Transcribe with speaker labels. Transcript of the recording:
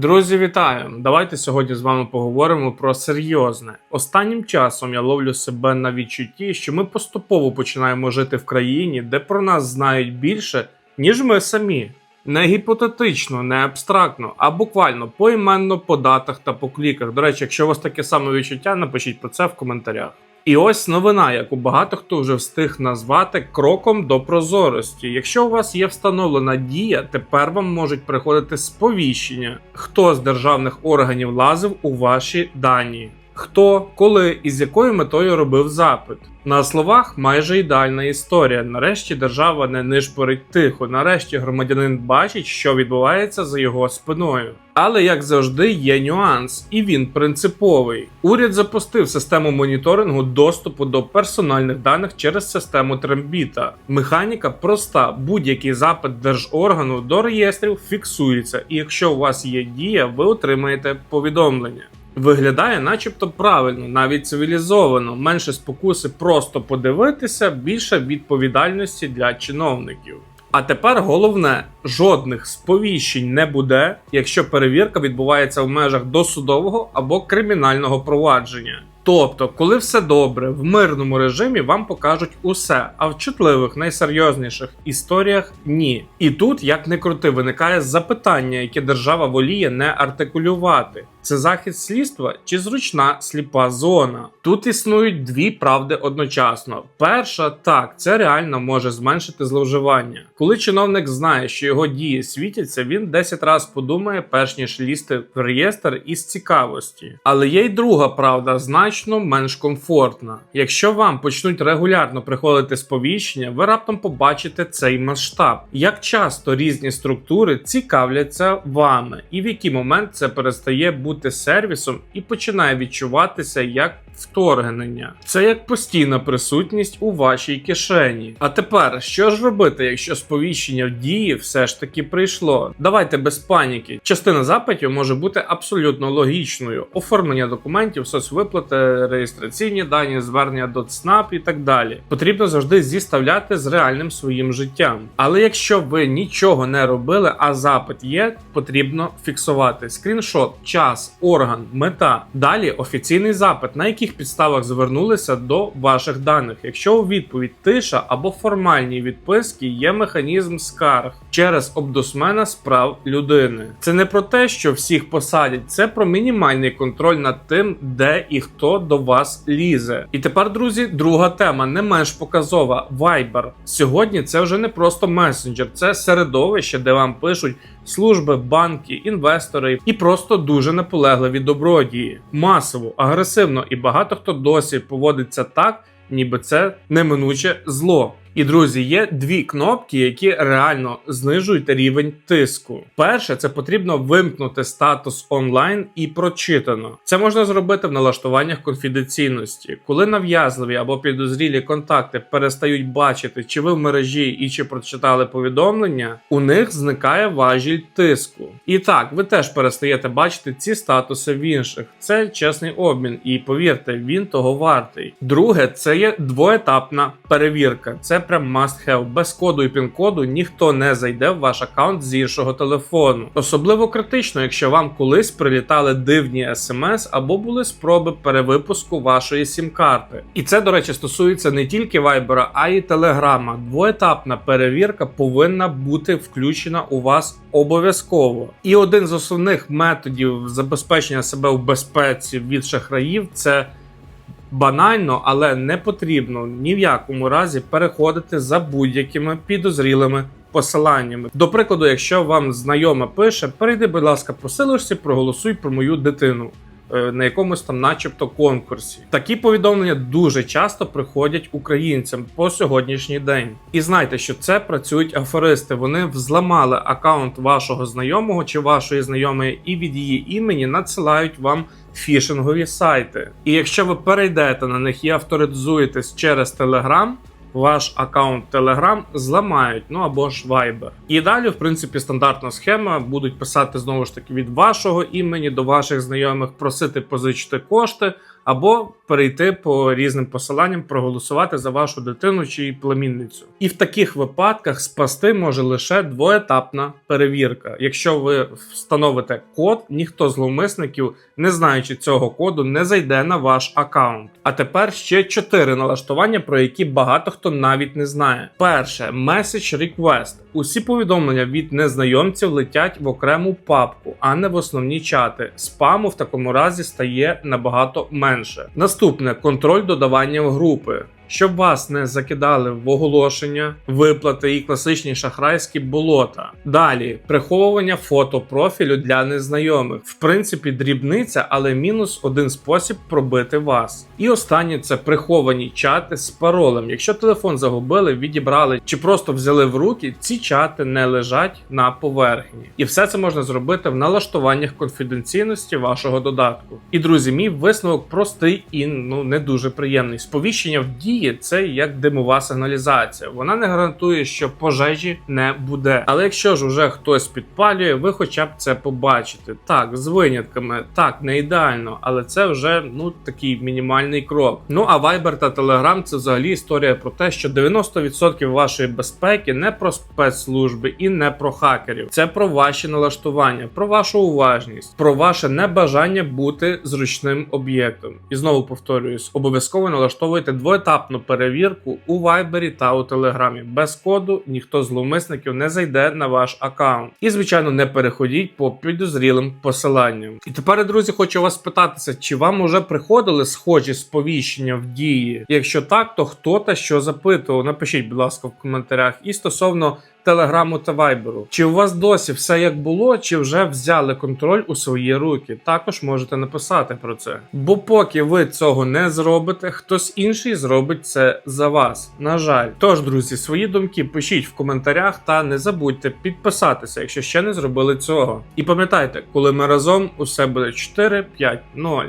Speaker 1: Друзі, вітаю! Давайте сьогодні з вами поговоримо про серйозне. Останнім часом я ловлю себе на відчутті, що ми поступово починаємо жити в країні, де про нас знають більше, ніж ми самі. Не гіпотетично, не абстрактно, а буквально поіменно по датах та по кліках. До речі, якщо у вас таке саме відчуття, напишіть про це в коментарях. І ось новина, яку багато хто вже встиг назвати кроком до прозорості. Якщо у вас є встановлена дія, тепер вам можуть приходити сповіщення, хто з державних органів лазив у ваші дані. Хто, коли і з якою метою робив запит. На словах майже ідеальна історія. Нарешті держава не нишпорить тихо. Нарешті громадянин бачить, що відбувається за його спиною. Але як завжди, є нюанс, і він принциповий. Уряд запустив систему моніторингу доступу до персональних даних через систему Трембіта. Механіка проста: будь-який запит держоргану до реєстрів фіксується, і якщо у вас є дія, ви отримаєте повідомлення. Виглядає, начебто, правильно, навіть цивілізовано, менше спокуси просто подивитися, більше відповідальності для чиновників. А тепер головне: жодних сповіщень не буде, якщо перевірка відбувається в межах досудового або кримінального провадження. Тобто, коли все добре, в мирному режимі вам покажуть усе, а в чутливих, найсерйозніших історіях ні. І тут, як не крути, виникає запитання, яке держава воліє не артикулювати. Це захист слідства чи зручна сліпа зона? Тут існують дві правди одночасно. Перша так, це реально може зменшити зловживання. Коли чиновник знає, що його дії світяться, він 10 разів подумає, перш ніж лізти в реєстр із цікавості. Але є й друга правда, значно менш комфортна. Якщо вам почнуть регулярно приходити сповіщення, ви раптом побачите цей масштаб. Як часто різні структури цікавляться вами, і в який момент це перестає бути сервісом і починає відчуватися як вторгнення. Це як постійна присутність у вашій кишені. А тепер що ж робити, якщо сповіщення в дії все ж таки прийшло? Давайте без паніки. Частина запитів може бути абсолютно логічною: оформлення документів, соцвиплати, реєстраційні дані, звернення до ЦНАП і так далі. Потрібно завжди зіставляти з реальним своїм життям. Але якщо ви нічого не робили, а запит є, потрібно фіксувати скріншот, час, орган, мета. Далі офіційний запит, на яких підставах звернулися до ваших даних. Якщо у відповідь тиша або формальні відписки, є механізм скарг через обдусмена справ людини. Це не про те, що всіх посадять, це про мінімальний контроль над тим, де і хто до вас лізе. І тепер, друзі, друга тема, не менш показова Viber. Сьогодні це вже не просто месенджер, це середовище, де вам пишуть служби, банки, інвестори і просто дуже наполегливі добродії. Масово, агресивно і багато хто досі поводиться так, ніби це неминуче зло. І друзі, є дві кнопки, які реально знижують рівень тиску. Перше, це потрібно вимкнути статус онлайн і прочитано. Це можна зробити в налаштуваннях конфіденційності, коли нав'язливі або підозрілі контакти перестають бачити, чи ви в мережі і чи прочитали повідомлення, у них зникає важіль тиску. І так, ви теж перестаєте бачити ці статуси в інших. Це чесний обмін, і повірте, він того вартий. Друге, це є двоетапна перевірка. Це прям must have. Без коду і пін-коду ніхто не зайде в ваш аккаунт з іншого телефону. Особливо критично, якщо вам колись прилітали дивні смс або були спроби перевипуску вашої сім-карти. І це, до речі, стосується не тільки Viber, а й Telegram. Двоетапна перевірка повинна бути включена у вас обов'язково. І один з основних методів забезпечення себе в безпеці від шахраїв це банально, але не потрібно ні в якому разі переходити за будь-якими підозрілими посиланнями. До прикладу, якщо вам знайома пише, перейди, будь ласка, по проголосуй про мою дитину. Е, На якомусь там, начебто, конкурсі, такі повідомлення дуже часто приходять українцям по сьогоднішній день. І знайте, що це працюють аферисти. Вони взламали аккаунт вашого знайомого чи вашої знайомої, і від її імені надсилають вам фішингові сайти. І якщо ви перейдете на них і авторизуєтесь через Telegram, ваш аккаунт Telegram зламають, ну або ж Viber. І далі, в принципі, стандартна схема. Будуть писати знову ж таки від вашого імені до ваших знайомих, просити позичити кошти, або перейти по різним посиланням, проголосувати за вашу дитину чи племінницю. І в таких випадках спасти може лише двоетапна перевірка. Якщо ви встановите код, ніхто з зловмисників, не знаючи цього коду, не зайде на ваш аккаунт. А тепер ще чотири налаштування, про які багато хто навіть не знає. Перше Message Request. Усі повідомлення від незнайомців летять в окрему папку, а не в основні чати. Спаму в такому разі стає набагато менше. Наступне контроль додавання в групи. Щоб вас не закидали в оголошення, виплати і класичні шахрайські болота. Далі приховування фото профілю для незнайомих. В принципі, дрібниця, але мінус один спосіб пробити вас. І останнє це приховані чати з паролем. Якщо телефон загубили, відібрали чи просто взяли в руки, ці чати не лежать на поверхні. І все це можна зробити в налаштуваннях конфіденційності вашого додатку. І друзі, мій висновок простий і ну не дуже приємний. Сповіщення в дії це як димова сигналізація. Вона не гарантує, що пожежі не буде. Але якщо ж уже хтось підпалює, ви хоча б це побачите. Так, з винятками, так, не ідеально, але це вже ну такий мінімальний крок. Ну а Viber та Telegram це взагалі історія про те, що 90% вашої безпеки не про спецслужби і не про хакерів. Це про ваші налаштування, про вашу уважність, про ваше небажання бути зручним об'єктом. І знову повторююсь, обов'язково налаштовуйте двоетапну перевірку у Viber та у Телеграмі. Без коду ніхто з зловмисників не зайде на ваш аккаунт. І звичайно, не переходіть по підозрілим посиланням. І тепер, друзі, хочу вас питатися, чи вам уже приходили схожі сповіщення в дії? Якщо так, то хто та що запитував? Напишіть, будь ласка, в коментарях. І стосовно Телеграму та Вайберу. Чи у вас досі все як було, чи вже взяли контроль у свої руки? Також можете написати про це. Бо поки ви цього не зробите, хтось інший зробить це за вас. На жаль. Тож, друзі, свої думки пишіть в коментарях та не забудьте підписатися, якщо ще не зробили цього. І пам'ятайте, коли ми разом усе буде 4, 5, 0.